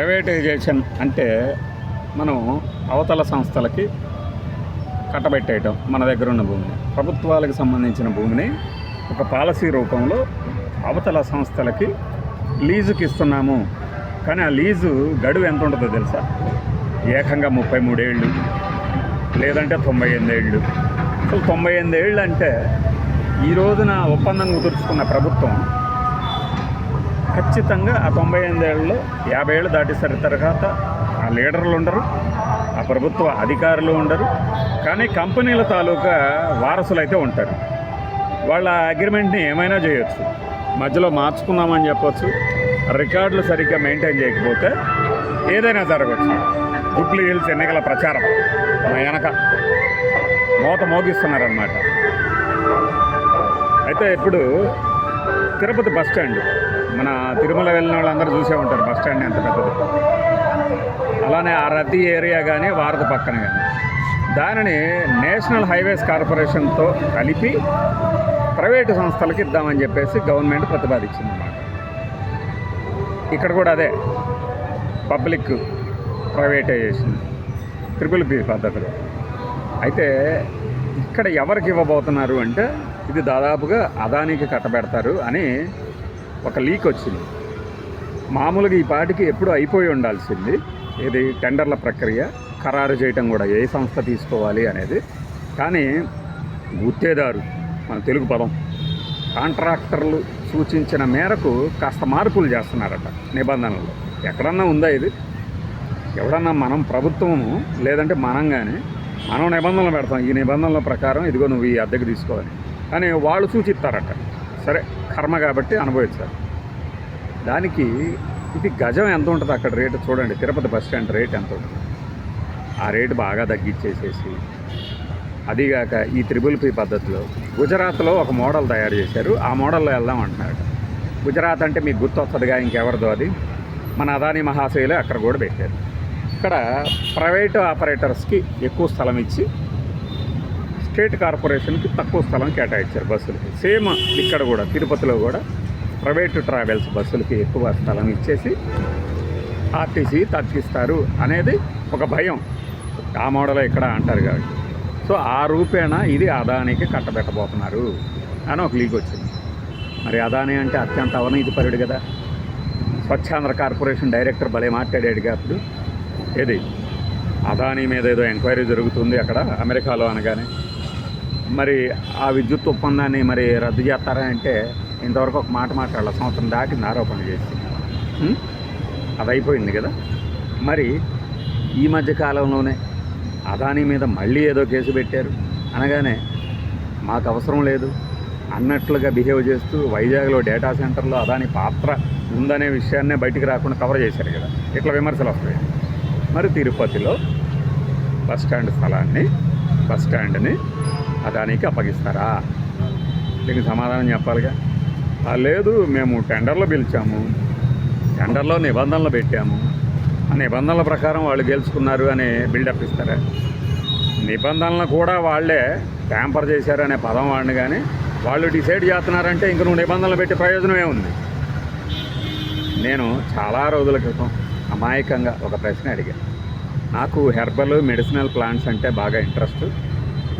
Privatisation అంటే మనం అవతల సంస్థలకి కట్టబెట్టేయటం మన దగ్గర ఉన్న భూమిని. ప్రభుత్వాలకు సంబంధించిన భూమిని ఒక పాలసీ రూపంలో అవతల సంస్థలకి లీజుకి ఇస్తున్నాము. కానీ ఆ లీజు గడువు ఎంత ఉంటుందో తెలుసా? ఏకంగా ముప్పై మూడేళ్ళు లేదంటే తొంభై ఎనిమిదేళ్ళు. అసలు తొంభై ఎనిమిదేళ్ళు అంటే ఈ రోజున ఒప్పందం కుదుర్చుకున్న ప్రభుత్వం ఖచ్చితంగా ఆ తొంభై ఎనిమిదేళ్ళలో యాభై ఏళ్ళు దాటేసరి తర్వాత ఆ లీడర్లు ఉండరు ఆ ప్రభుత్వ అధికారులు ఉండరు. కానీ కంపెనీల తాలూకా వారసులు అయితే ఉంటారు. వాళ్ళ అగ్రిమెంట్ని ఏమైనా చేయొచ్చు. మధ్యలో మార్చుకుందామని చెప్పొచ్చు. రికార్డులు సరిగ్గా మెయింటైన్ చేయకపోతే ఏదైనా జరగచ్చు. గుడ్లీ హిల్స్ ఎన్నికల ప్రచారం. మన వెనక మోత మోగిస్తున్నారన్నమాట. అయితే ఇప్పుడు తిరుపతి బస్ స్టాండ్ మన తిరుమల వెళ్ళిన వాళ్ళందరూ చూసే ఉంటారు బస్ స్టాండ్ ఎంత పెద్దది. అలానే ఆ రద్దీ ఏరియా కానీ వారధి పక్కన కానీ దానిని నేషనల్ హైవేస్ కార్పొరేషన్తో కలిపి ప్రైవేటు సంస్థలకు ఇద్దామని చెప్పేసి గవర్నమెంట్ ప్రతిపాదించింది అన్నమాట ఇక్కడ కూడా అదే పబ్లిక్ ప్రైవేటైజేషన్ ట్రిపుల్ పి పద్ధతిలో. అయితే ఇక్కడ ఎవరికి ఇవ్వబోతున్నారు అంటే ఇది దాదాపుగా అదానికి కట్టబెడతారు అని ఒక లీక్ వచ్చింది. మామూలుగా ఈ పాటికి ఎప్పుడు అయిపోయి ఉండాల్సింది. ఇది టెండర్ల ప్రక్రియ ఖరారు చేయటం కూడా ఏ సంస్థ తీసుకోవాలి అనేది. కానీ గుత్తేదారు మన తెలుగు పదం కాంట్రాక్టర్లు సూచించిన మేరకు కాస్త మార్పులు చేస్తున్నారట నిబంధనలు. ఎక్కడన్నా ఉందా ఇది? ఎవడన్నా మనం ప్రభుత్వము లేదంటే మనం కానీ మనం నిబంధనలు పెడతాం. ఈ నిబంధనల ప్రకారం ఇదిగో నువ్వు ఈ అద్దెకు తీసుకోవాలి కానీ వాళ్ళు సూచిస్తారట. సరే కర్మ కాబట్టి అనుభవించారు దానికి ఇది గజం ఎంత ఉంటుంది అక్కడ రేటు చూడండి. తిరుపతి బస్ స్టాండ్ రేట్ ఎంత ఉంటుంది. ఆ రేటు బాగా తగ్గించేసేసి అదిగాక ఈ త్రిబుల్ పీ పద్ధతిలో గుజరాత్లో ఒక మోడల్ తయారు చేశారు. ఆ మోడల్లో వెళ్దాం అంటున్నాడు. గుజరాత్ అంటే మీకు గుర్తొస్తుందిగా ఇంకెవరిదో అది. మన అదాని మహాశయులే అక్కడ కూడా పెట్టారు. ఇక్కడ ప్రైవేట్ ఆపరేటర్స్కి ఎక్కువ స్థలం ఇచ్చి స్టేట్ కార్పొరేషన్కి తక్కువ స్థలం కేటాయించారు బస్సులకి సేమ్ ఇక్కడ కూడా తిరుపతిలో కూడా ప్రైవేట్ ట్రావెల్స్ బస్సులకి ఎక్కువ స్థలం ఇచ్చేసి ఆర్టీసీ తగ్గిస్తారు అనేది ఒక భయం. ఆ మోడల్ ఇక్కడ అంటారు కాబట్టి. సో ఆ రూపేణ ఇది అదానికి కట్టబెట్టబోతున్నారు అని ఒక లీక్ వచ్చింది. మరి అదాని అంటే అత్యంత అవినీతిపరుడు కదా. స్వచ్ఛాంధ్ర కార్పొరేషన్ డైరెక్టర్ భలే మాట్లాడాడు అప్పుడు. ఏది? అదాని మీద ఏదో ఎంక్వైరీ జరుగుతుంది అక్కడ అమెరికాలో అనగానే. మరి ఆ విద్యుత్ ఒప్పందాన్ని మరి రద్దు చేస్తారా అంటే ఇంతవరకు ఒక మాట మాట్లాడాలి. సంవత్సరం దాటింది ఆరోపణ చేసి. అది అయిపోయింది కదా? మరి ఈ మధ్య కాలంలోనే అదాని మీద మళ్ళీ ఏదో కేసు పెట్టారు. అనగానే మాకు అవసరం లేదు అన్నట్లుగా బిహేవ్ చేస్తూ వైజాగ్లో డేటా సెంటర్లో అదాని పాత్ర ఉందనే విషయాన్నే బయటికి రాకుండా కవర్ చేశారు కదా? ఇట్లా విమర్శలు వస్తాయి. మరి తిరుపతిలో బస్ స్టాండ్ స్థలాన్ని బస్ స్టాండ్ని అదానికి అప్పగిస్తారా? దీనికి సమాధానం చెప్పాలిగా? లేదు మేము టెండర్లో పిలిచాము టెండర్లో నిబంధనలు పెట్టాము. ఆ నిబంధనల ప్రకారం వాళ్ళు గెలుచుకున్నారు అని బిల్డప్ ఇస్తారా? నిబంధనలు కూడా వాళ్ళే ట్యాంపర్ చేశారు అనే పదం వాడిని కానీ వాళ్ళు డిసైడ్ చేస్తున్నారంటే ఇంక నువ్వు నిబంధనలు పెట్టి ప్రయోజనమే ఉంది. నేను చాలా రోజుల క్రితం అమాయకంగా ఒక ప్రశ్న అడిగాను. నాకు హెర్బల్ మెడిసినల్ ప్లాంట్స్ అంటే బాగా ఇంట్రెస్ట్.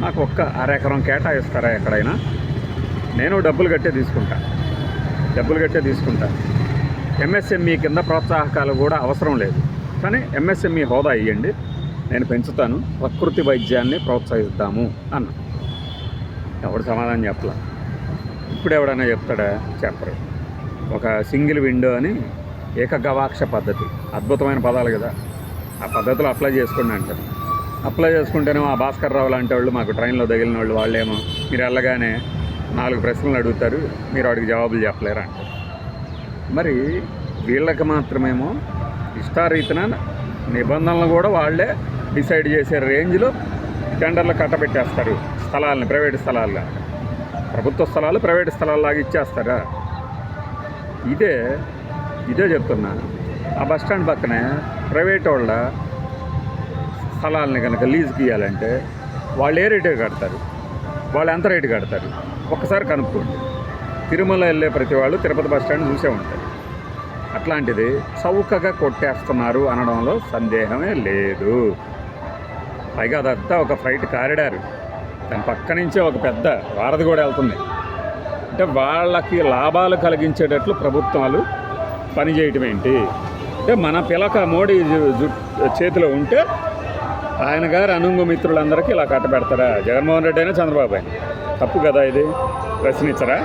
నాకు ఒక్క అరెకరం కేటాయిస్తారా ఎక్కడైనా? నేను డబ్బులు కట్టే తీసుకుంటా. డబ్బులు కట్టే తీసుకుంటా. ఎంఎస్ఎంఈ కింద ప్రోత్సాహకాలు కూడా అవసరం లేదు. కానీ ఎంఎస్ఎంఈ హోదా ఇవ్వండి నేను పెంచుతాను. ప్రకృతి వైద్యాన్ని ప్రోత్సహిద్దాము అన్న. ఎవడు సమాధానం చెప్పలా? ఇప్పుడు ఎవడైనా చెప్తాడా? చెప్పరు. ఒక సింగిల్ విండో అని ఏకగవాక్ష పద్ధతి. అద్భుతమైన పదాలు కదా. ఆ పద్ధతిలో అప్లై చేసుకోండి అంటారు. అప్లై చేసుకుంటేనేమో ఆ భాస్కర్ రావు లాంటి వాళ్ళు మాకు ట్రైన్లో తగిలిన వాళ్ళు వాళ్ళేమో. మీరు వెళ్ళగానే నాలుగు ప్రశ్నలు అడుగుతారు మీరు వాడికి జవాబులు చెప్పలేరు అంటారు. మరి వీళ్ళకి మాత్రమేమో ఇష్టారీతిన నిబంధనలు కూడా వాళ్ళే డిసైడ్ చేసే రేంజ్లో టెండర్లు కట్టబెట్టేస్తారు స్థలాలని ప్రైవేట్ స్థలాల్లో ప్రభుత్వ స్థలాలు ప్రైవేట్ స్థలాల్లాగా ఇచ్చేస్తారా? ఇదే ఇదే చెప్తున్నా. ఆ బస్ స్టాండ్ పక్కనే ప్రైవేట్ వాళ్ళ స్థలాలని కనుక లీజుకి ఇవ్వాలంటే వాళ్ళు ఏ రేటు కడతారు? వాళ్ళు ఎంత రేటు కడతారు? ఒక్కసారి కనుక్కోండి. తిరుమల వెళ్ళే ప్రతి వాళ్ళు తిరుపతి బస్ స్టాండ్ చూసే ఉంటారు. అట్లాంటిది చౌకగా కొట్టేస్తున్నారు అనడంలో సందేహమే లేదు. పైగా అదంతా ఒక ఫ్లైట్ కారిడార్. దాని పక్క నుంచే ఒక పెద్ద వారధి కూడా వెళ్తుంది. అంటే వాళ్ళకి లాభాలు కలిగించేటట్లు ప్రభుత్వాలు పనిచేయటం ఏంటి? అంటే మన పిలక మోడీ జు- చేతిలో ఉంటే ఆయన గారు అనుంగు మిత్రులందరికీ ఇలా కట్టబెడతారా? జగన్మోహన్ రెడ్డి అయినా చంద్రబాబు అయినా. తప్పు కదా ఇది? ప్రశ్నించరా?